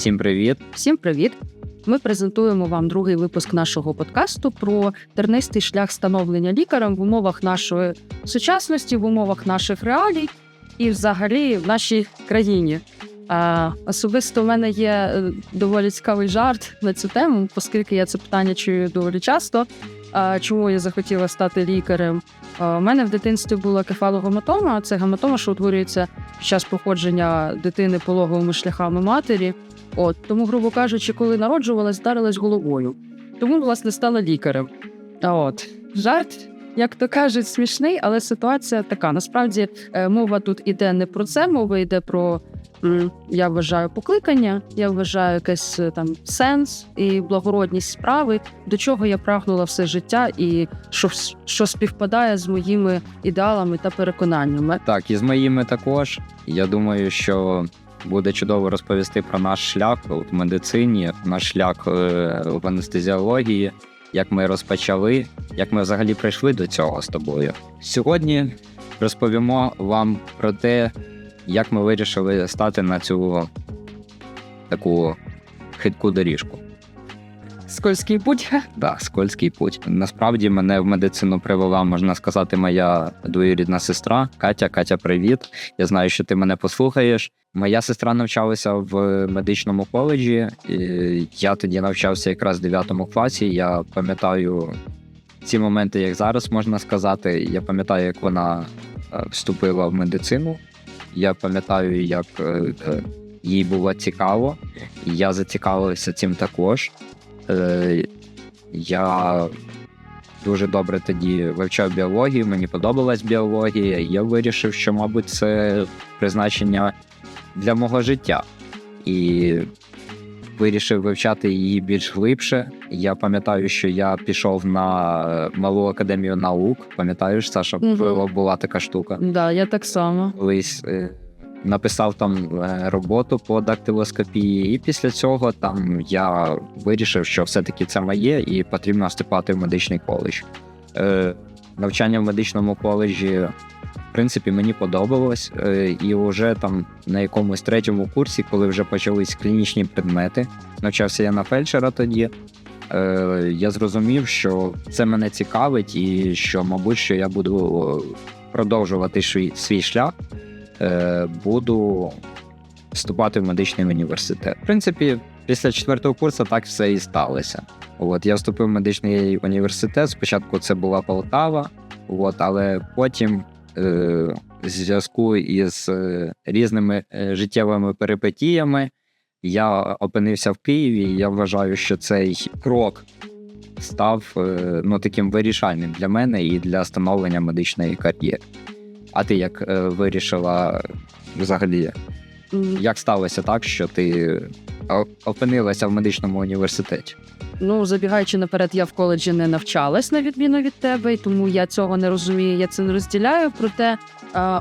Всім привіт! Всім привіт! Ми презентуємо вам другий випуск нашого подкасту про тернистий шлях становлення лікарем в умовах нашої сучасності, в умовах наших реалій і, взагалі, в нашій країні. А, особисто в мене є е, доволі цікавий жарт на цю тему, оскільки я це питання чую доволі часто. А, чому я захотіла стати лікарем? У мене в дитинстві була кефалогематома. Це гематома, що утворюється під час походження дитини пологовими шляхами матері. От тому, грубо кажучи, коли народжувалась, вдарилась головою. Тому, власне, стала лікарем. А от жарт, як то кажуть, смішний, але ситуація така. Насправді е, мова тут іде не про це, мова йде про. Я вважаю покликання, я вважаю якийсь е, там сенс і благородність справи, до чого я прагнула все життя, і що, що співпадає з моїми ідеалами та переконаннями. Так, і з моїми також. Я думаю, що буде чудово розповісти про наш шлях в медицині, наш шлях е, в анестезіології, як ми розпочали, як ми взагалі прийшли до цього з тобою. Сьогодні розповімо вам про те, як ми вирішили стати на цю таку хитку доріжку. Скользький путь. Да, скользький путь. Насправді мене в медицину привела, можна сказати, моя двоюрідна сестра Катя. Катя, привіт. Я знаю, що ти мене послухаєш. Моя сестра навчалася в медичному коледжі. Я тоді навчався якраз в 9 класі. Я пам'ятаю ці моменти, як зараз можна сказати. Я пам'ятаю, як вона е, вступила в медицину. Я пам'ятаю, як е, е, їй було цікаво. Я зацікавився цим також. Я дуже добре тоді вивчав біологію, мені подобалась біологія. Я вирішив, що, мабуть, це призначення для мого життя. І вирішив вивчати її більш глибше. Я пам'ятаю, що я пішов на е, малу академію наук. Пам'ятаєш, Саша, Мгм. була така штука. Да, я так само. Колись е, написав там е, роботу по дактилоскопії, і після цього там я вирішив, що все-таки це моє, і потрібно вступати в медичний коледж. Е, Навчання в медичному коледжі, принципі, мені подобалось. Е, І вже там на якомусь третьому курсі, коли вже почались клінічні предмети, навчався я на фельдшера тоді. е, Я зрозумів, що це мене цікавить, і що, мабуть, що я буду продовжувати свій, свій шлях е, буду вступати в медичний університет. В принципі, після четвертого курсу так все і сталося. От я вступив в медичний університет. Спочатку це була Полтава, от, але потім. Е, в зв'язку із е, різними е, життєвими перипетіями я опинився в Києві. і Я вважаю, що цей крок став е, ну, таким вирішальним для мене і для становлення медичної кар'єри. А ти як е, вирішила взагалі, як сталося так, що ти опинилася в медичному університеті? Ну, забігаючи наперед, я в коледжі не навчалась на відміну від тебе, і тому я цього не розумію. Я це не розділяю. Проте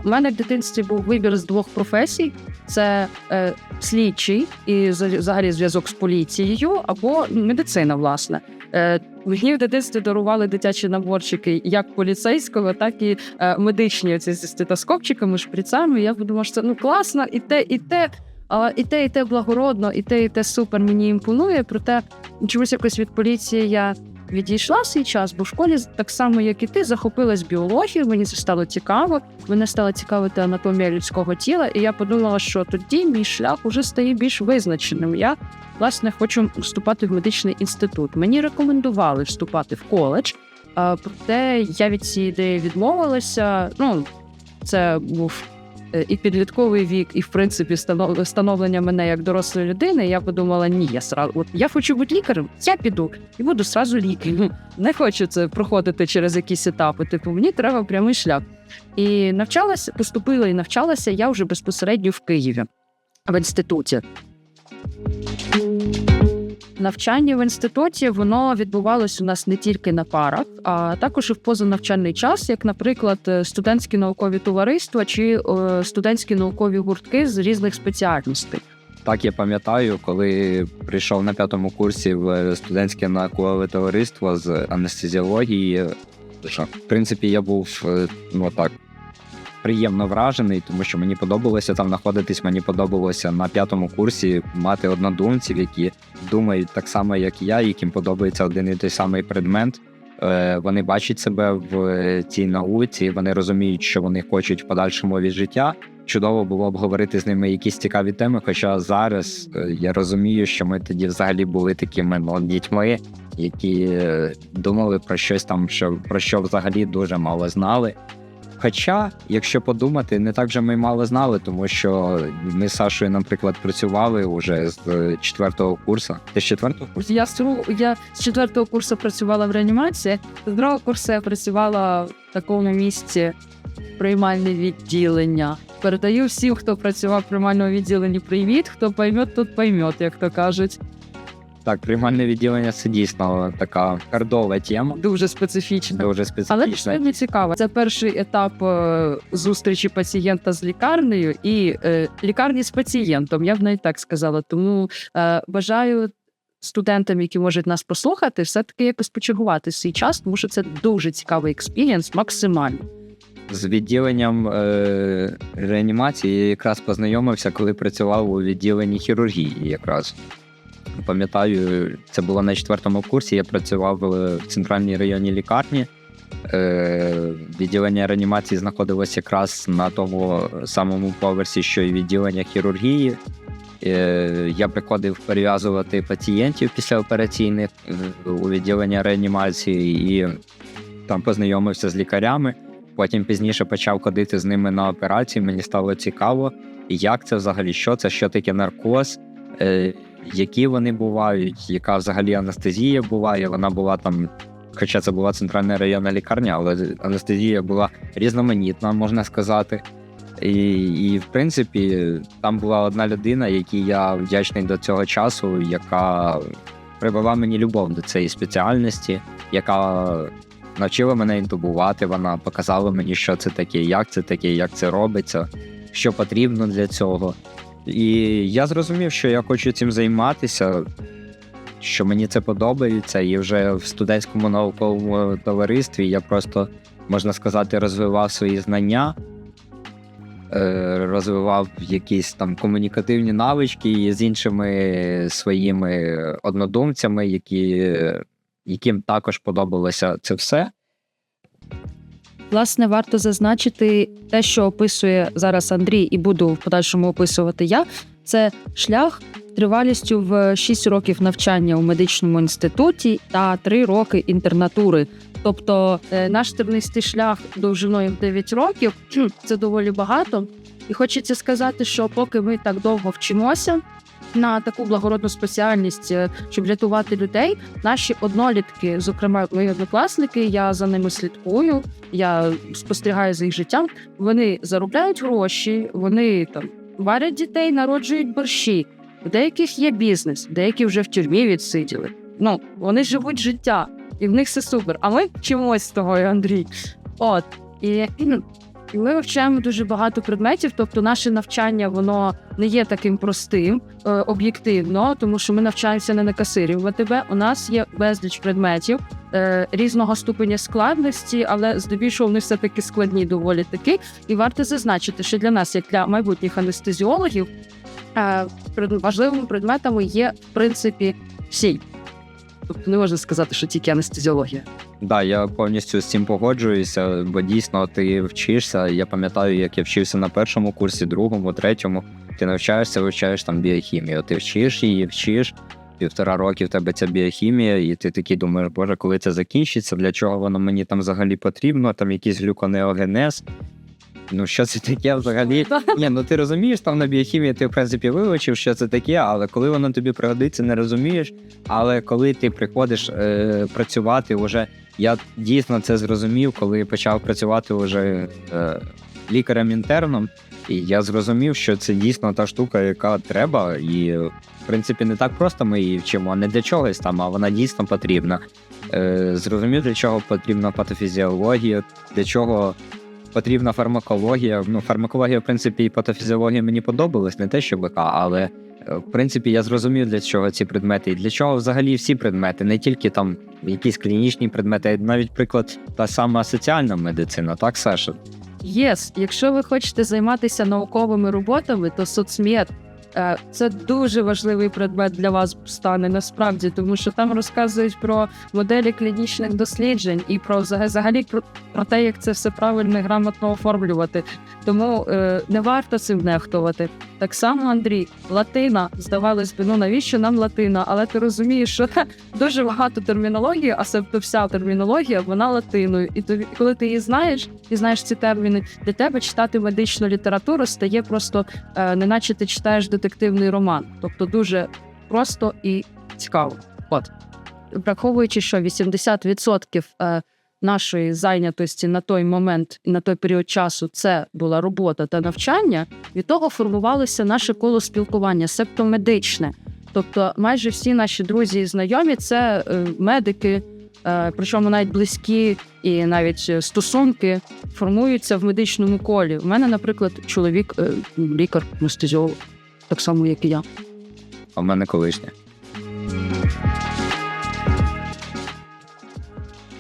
у мене в дитинстві був вибір з двох професій: це е, слідчий і взагалі зв'язок з поліцією, або медицина, власне. Е, Мені в дитинстві дарували дитячі наборчики як поліцейського, так і е, медичні оці зі стетоскопчиками, шприцами. Я подумала, що це ну класно, і те, і те. А, і те, і те благородно, і те, і те супер мені імпонує. Проте чомусь якось від поліції я відійшла свій час, бо в школі так само, як і ти, захопилась біологією. Мені це стало цікаво. Мене стала цікавити анатомія людського тіла, і я подумала, що тоді мій шлях уже стає більш визначеним. Я власне хочу вступати в медичний інститут. Мені рекомендували вступати в коледж. Проте я від цієї ідеї відмовилася. Ну це був і підлітковий вік, і в принципі станов- становлення мене як дорослої людини. Я подумала, ні, я сразу, от я хочу бути лікарем, я піду і буду сразу лікарем. Не хочу це проходити через якісь етапи. Типу, мені треба прямий шлях. І навчалася, поступила і навчалася я вже безпосередньо в Києві в інституті. Навчання в інституті воно відбувалось у нас не тільки на парах, а також і в позанавчальний час, як, наприклад, е, студентські наукові товариства чи е, студентські наукові гуртки з різних спеціальностей. Так, я пам'ятаю, коли прийшов на п'ятому курсі в студентське наукове товариство з анестезіології. В принципі, я був е, ну так приємно вражений, тому що мені подобалося там знаходитись. Мені подобалося на п'ятому курсі мати однодумців, які думають так само, як я, яким подобається один і той самий предмет. Е, Вони бачать себе в е, цій науці, вони розуміють, що вони хочуть в подальшому від життя. Чудово було б говорити з ними якісь цікаві теми. Хоча зараз е, я розумію, що ми тоді взагалі були такими ну, дітьми, які думали про щось там, що про що взагалі дуже мало знали. Хоча, якщо подумати, не так вже ми мало знали, тому що ми з Сашою, наприклад, працювали вже з е, четвертого курсу. Ти з четвертого курсу? Я з я з четвертого курсу працювала в реанімації, з другого курсу я працювала в такому місці приймальне відділення. Передаю всім, хто працював в приймальному відділенні, привіт. Хто пойме, тот пойме, як то кажуть. Так, приймальне відділення це дійсно така кардова тема, Дуже специфічно. дуже Але специфічна. це не цікаво. Це перший етап е, зустрічі пацієнта з лікарнею і е, лікарні з пацієнтом. Я б навіть так сказала. Тому е, бажаю студентам, які можуть нас послухати, все таки якось почергувати свій час, тому що це дуже цікавий експірієнс, максимально. З відділенням е, реанімації я якраз познайомився, коли працював у відділенні хірургії. Якраз пам'ятаю, це було на четвертому курсі. Я працював е, в центральній районній лікарні. Е, відділення реанімації знаходилось якраз на тому самому поверсі, що і відділення хірургії. Е, я приходив перев'язувати пацієнтів післяопераційних е, у відділення реанімації і там познайомився з лікарями. Потім пізніше почав ходити з ними на операції. Мені стало цікаво, як це взагалі, що це, що таке наркоз, які вони бувають, яка взагалі анестезія буває. Вона була там, хоча це була центральна районна лікарня, але анестезія була різноманітна, можна сказати. І, і в принципі, там була одна людина, якій я вдячний до цього часу, яка привела мені любов до цієї спеціальності, яка навчила мене інтубувати. Вона показала мені, що це таке, як це таке, як це робиться, що потрібно для цього. І я зрозумів, що я хочу цим займатися, що мені це подобається, і вже в студентському науковому товаристві я просто, можна сказати, розвивав свої знання, е, розвивав якісь там комунікативні навички з іншими своїми однодумцями, які, яким також подобалося це все. Власне, варто зазначити те, що описує зараз Андрій, і буду в подальшому описувати я. Це шлях тривалістю в 6 років навчання у медичному інституті та 3 роки інтернатури. Тобто е, наш тернистий шлях довжиною в 9 років це доволі багато. І хочеться сказати, що поки ми так довго вчимося на таку благородну спеціальність, е, щоб рятувати людей, наші однолітки, зокрема мої однокласники, я за ними слідкую, я спостерігаю за їх життям. Вони заробляють гроші, вони там варять дітей, народжують борщі. У деяких є бізнес, деякі вже в тюрмі відсиділи. Ну вони живуть життя, і в них все супер. А ми вчимось з того, Андрій. От і і ми вивчаємо дуже багато предметів, тобто наше навчання воно не є таким простим е, об'єктивно, тому що ми навчаємося не на касирів ВТБ. У нас є безліч предметів е, різного ступеня складності, але здебільшого вони все таки складні, доволі таки. І варто зазначити, що для нас, як для майбутніх анестезіологів, е, важливими предметами є в принципі всі. Тобто не можна сказати, що тільки анестезіологія. Да, я повністю з цим погоджуюся, бо дійсно ти вчишся. Я пам'ятаю, як я вчився на першому курсі, другому, третьому. Ти навчаєшся, вивчаєш там біохімію. Ти вчиш її, вчиш. Півтора роки в тебе ця біохімія, і ти такий думаєш, боже, коли це закінчиться, для чого воно мені там взагалі потрібно, там якийсь глюконеогенез. Ну, що це таке взагалі? Ні, ну ти розумієш, там на біохімії ти в принципі вивчив, що це таке, але коли воно тобі пригодиться, не розумієш. Але коли ти приходиш е, працювати, вже я дійсно це зрозумів, коли почав працювати вже е, лікарем-інтерном, і я зрозумів, що це дійсно та штука, яка треба, і в принципі не так просто ми її вчимо, не для чогось там, а вона дійсно потрібна. Е, зрозумів, для чого потрібна патофізіологія, для чого потрібна фармакологія. Ну, фармакологія, в принципі, і патофізіологія мені подобалась, не те, що БК, але е, в принципі я зрозумів, для чого ці предмети, і для чого взагалі всі предмети, не тільки там якісь клінічні предмети, навіть приклад та сама соціальна медицина, так, Саша? Єс, якщо ви хочете займатися науковими роботами, то соцмед це дуже важливий предмет для вас стане насправді, тому що там розказують про моделі клінічних досліджень і про взаг- взагалі про, про те, як це все правильно і грамотно оформлювати. Тому е, не варто цим нехтувати. Так само, Андрій, латина здавалось би, ну навіщо нам латина? Але ти розумієш, що дуже багато термінології, а себто вся термінологія, вона латиною. І тобі, коли ти її знаєш і знаєш ці терміни, для тебе читати медичну літературу стає просто е, неначе ти читаєш детективний роман. Тобто дуже просто і цікаво. От враховуючи, що 80% е, нашої зайнятості на той момент і на той період часу це була робота та навчання, від того формувалося наше коло спілкування, себто медичне. Тобто, майже всі наші друзі і знайомі це е, медики, е, причому навіть близькі і навіть стосунки формуються в медичному колі. У мене, наприклад, чоловік, е, лікар, анестезіолог, так само, як і я. А в мене колишня.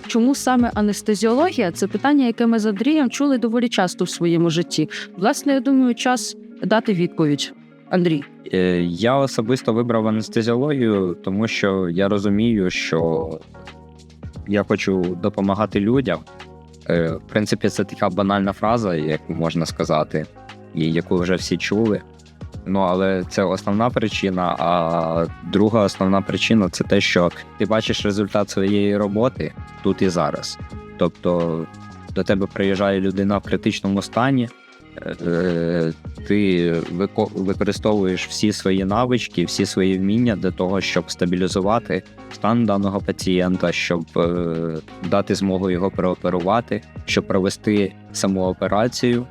Чому саме анестезіологія? Це питання, яке ми з Андрієм чули доволі часто в своєму житті. Власне, я думаю, час дати відповідь. Андрій, Е, Я особисто вибрав анестезіологію, тому що я розумію, що я хочу допомагати людям. Е, В принципі, це така банальна фраза, як можна сказати, і яку вже всі чули. Ну, але це основна причина. А друга основна причина це те, що ти бачиш результат своєї роботи тут і зараз. Тобто до тебе приїжджає людина в критичному стані, е, ти вико- використовуєш всі свої навички, всі свої вміння для того, щоб стабілізувати стан даного пацієнта, щоб е, дати змогу його переоперувати, щоб провести саму операцію,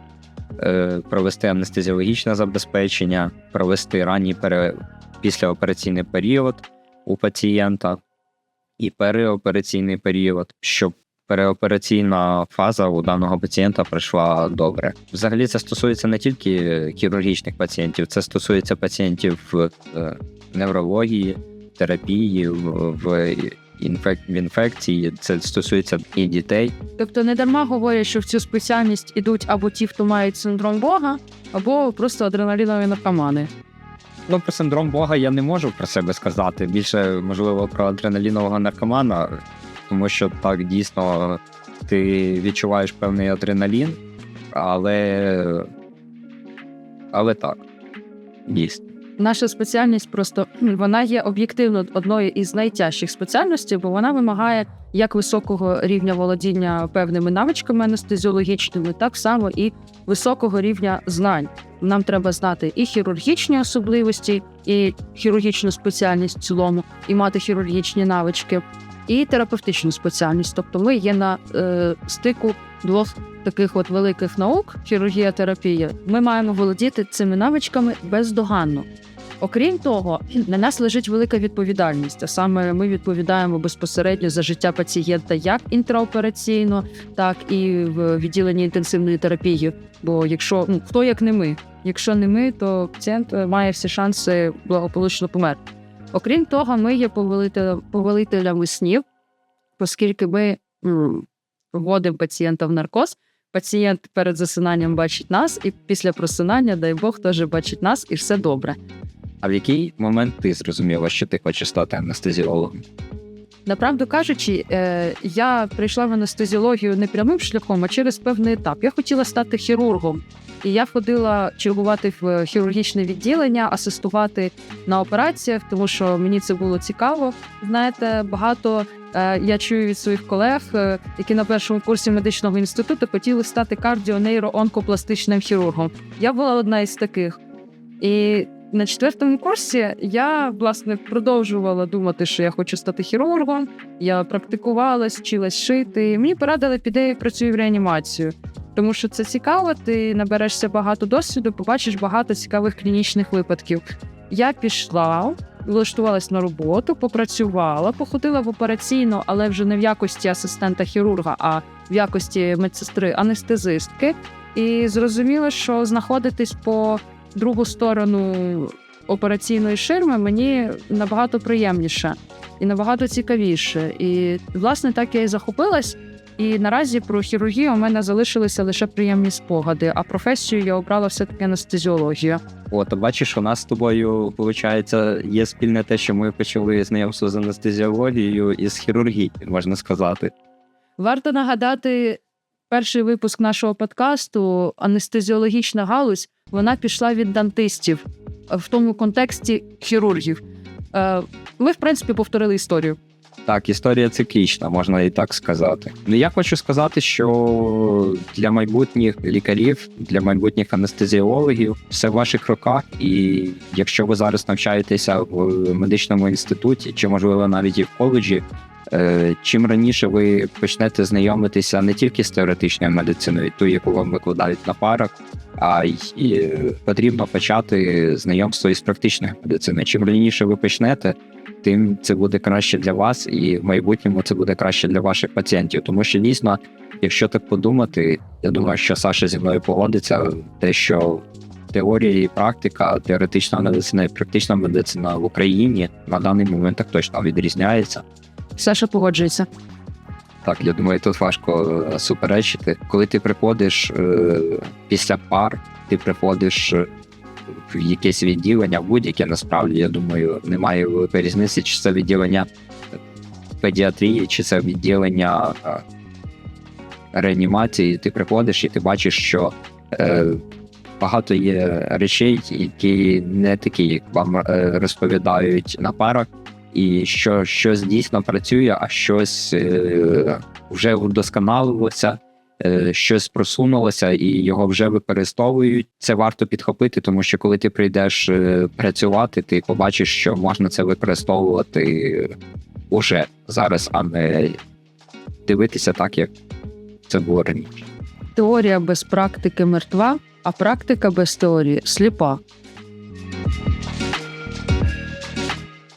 провести анестезіологічне забезпечення, провести ранній пере... післяопераційний період у пацієнта і переопераційний період, щоб переопераційна фаза у даного пацієнта пройшла добре. Взагалі, це стосується не тільки хірургічних пацієнтів, це стосується пацієнтів в е, неврології, терапії, в, інфек... в інфекції. Це стосується і дітей. тобто не дарма говорять, що в цю спеціальність ідуть або ті, хто мають синдром Бога, або просто адреналінові наркомани. Ну, про синдром Бога я не можу про себе сказати. Більше можливо про адреналінового наркомана, тому що так дійсно ти відчуваєш певний адреналін, але. Але так, дійсно. Наша спеціальність просто вона є об'єктивно одною із найтяжчих спеціальностей, бо вона вимагає як високого рівня володіння певними навичками анестезіологічними, так само і високого рівня знань. Нам треба знати і хірургічні особливості, і хірургічну спеціальність в цілому, і мати хірургічні навички, і терапевтичну спеціальність. Тобто ми є на е, стику двох таких от великих наук хірургія терапія. Ми маємо володіти цими навичками бездоганно. Окрім того, на нас лежить велика відповідальність. А саме ми відповідаємо безпосередньо за життя пацієнта як інтраопераційно, так і в відділенні інтенсивної терапії. Бо якщо ну хто як не ми, якщо не ми, то пацієнт е, має всі шанси благополучно померти. Окрім того, ми є повелителями снів, оскільки ми вводимо пацієнта в наркоз. Пацієнт перед засинанням бачить нас, і після просинання, дай Бог, теж бачить нас, і все добре. А в який момент ти зрозуміла, що ти хочеш стати анестезіологом? Направду кажучи, е, я прийшла в анестезіологію не прямим шляхом, а через певний етап. Я хотіла стати хірургом, і я ходила чергувати в хірургічне відділення, асистувати на операціях, тому що мені це було цікаво. Знаєте, багато е, я чую від своїх колег, е, які на першому курсі медичного інституту хотіли стати кардіонейроонкопластичним хірургом. Я була одна із таких. І на четвертому курсі я власне продовжувала думати, що я хочу стати хірургом. Я практикувалась, вчилась шити. Мені порадили піди працюй в реанімацію, тому що це цікаво. Ти наберешся багато досвіду, побачиш багато цікавих клінічних випадків. Я пішла, влаштувалась на роботу, попрацювала, походила в операційну, але вже не в якості асистента хірурга, а в якості медсестри анестезистки. І зрозуміла, що знаходитись по другу сторону операційної ширми мені набагато приємніше і набагато цікавіше. І власне так я і захопилась. І наразі про хірургію у мене залишилися лише приємні спогади, а професію я обрала все-таки анестезіологію. От, бачиш, у нас з тобою, виходить, є спільне те, що ми почали знайомство з анестезіологією і з хірургії, можна сказати. Варто нагадати перший випуск нашого подкасту анестезіологічна галузь. Вона пішла від дантистів е, в тому контексті хірургів. Е, Ми, в принципі, повторили історію. Так, історія циклічна, можна і так сказати. Ну я хочу сказати, що для майбутніх лікарів, для майбутніх анестезіологів все в ваших руках. І якщо ви зараз навчаєтеся в медичному інституті, чи можливо навіть і в коледжі, е, чим раніше ви почнете знайомитися не тільки з теоретичною медициною, ту, яку вам викладають на парах, а й е, потрібно почати знайомство із практичною медициною. Чим раніше ви почнете, тим це буде краще для вас, і в майбутньому це буде краще для ваших пацієнтів. Тому що дійсно, якщо так подумати, я думаю, що Саша зі мною погодиться, те, що теорія і практика, теоретична медицина і практична медицина в Україні на даний момент так точно відрізняється. Саша погоджується. Так, я думаю, тут важко е, суперечити. Коли ти приходиш е, після пар, ти приходиш е, в якесь відділення, будь-яке насправді, я думаю, немає великої різниці, чи це відділення педіатрії, чи це відділення е, реанімації. Ти приходиш і ти бачиш, що е, багато є речей, які не такі, як вам розповідають на парах і що щось дійсно працює, а щось е, вже удосконалилося, е, щось просунулося і його вже використовують. Це варто підхопити, тому що коли ти прийдеш е, працювати, ти побачиш, що можна це використовувати уже зараз, а не дивитися так, як це було раніше. Теорія без практики мертва, а практика без теорії сліпа.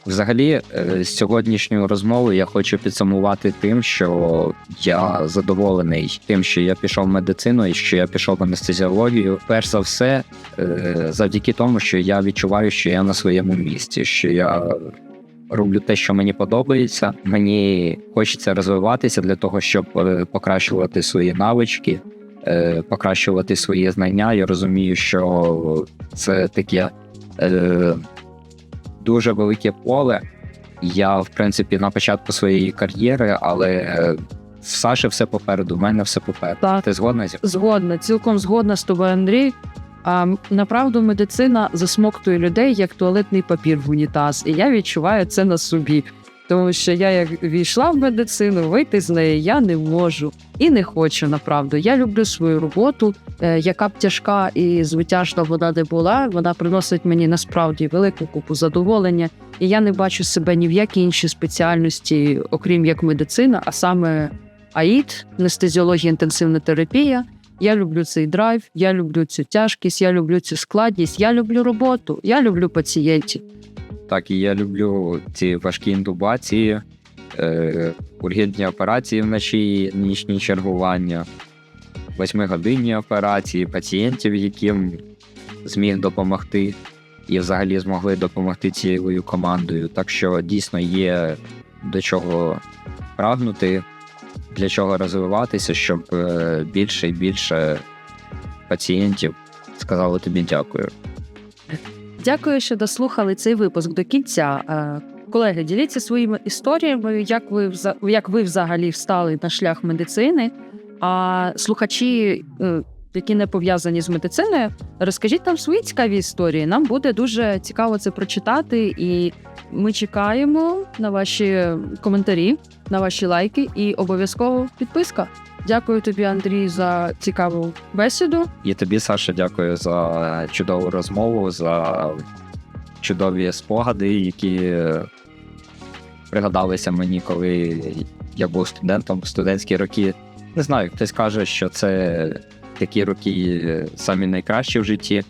Взагалі, е, з сьогоднішньої розмови я хочу підсумувати тим, що я задоволений тим, що я пішов в медицину і що я пішов в анестезіологію. Перш за все, е, завдяки тому, що я відчуваю, що я на своєму місці, що я роблю те, що мені подобається. Мені хочеться розвиватися для того, щоб е, покращувати свої навички, покращувати свої знання. Я розумію, що це таке. Дуже велике поле. Я, в принципі, на початку своєї кар'єри, але е, в Саші все попереду, в мене все попереду. Так. Ти згодна зі Згодна, цілком згодна з тобою, Андрій. А направду медицина засмоктує людей як туалетний папір в унітаз, і я відчуваю це на собі. Тому що я як війшла в медицину, вийти з неї я не можу і не хочу. Направду. Я люблю свою роботу, яка б тяжка і звитяжна вона не була. Вона приносить мені насправді велику купу задоволення, і я не бачу себе ні в якій іншій спеціальності, окрім як медицина, а саме АІД, анестезіологія, інтенсивна терапія. Я люблю цей драйв, я люблю цю тяжкість, я люблю цю складність, я люблю роботу, я люблю пацієнтів. Так, і я люблю ці важкі інтубації, е, ургентні операції вночі, нічні чергування, восьмигодинні операції, пацієнтів, яким зміг допомогти, і взагалі змогли допомогти цією командою. Так що дійсно є до чого прагнути, для чого розвиватися, щоб е, більше і більше пацієнтів сказали тобі дякую. Дякую, що дослухали цей випуск до кінця. Е, Колеги, діліться своїми історіями, як ви як ви взагалі встали на шлях медицини. А слухачі, е, які не пов'язані з медициною, розкажіть нам свої цікаві історії. Нам буде дуже цікаво це прочитати, і ми чекаємо на ваші коментарі, на ваші лайки і обов'язково підписка. Дякую тобі, Андрій, за цікаву бесіду. І тобі, Саша, дякую за чудову розмову, за чудові спогади, які пригадалися мені, коли я був студентом в студентські роки. Не знаю, хтось каже, що це такі роки е, самі найкращі в житті.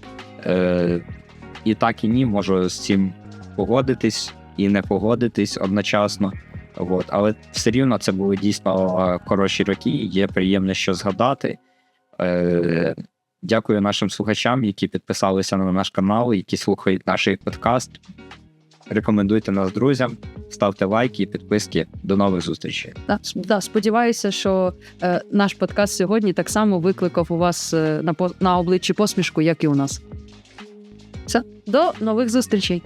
Е, і так і ні, можу з цим погодитись і не погодитись одночасно. От. Але все рівно це були дійсно хороші роки, є приємно що згадати. Е, Дякую нашим слухачам, які підписалися на наш канал, які слухають наш подкаст. Рекомендуйте нас друзям, ставте лайки, підписки. До нових зустрічей. Да, да, сподіваюся, що е, наш подкаст сьогодні так само викликав у вас е, на, на обличчі посмішку, як і у нас. Все, до нових зустрічей.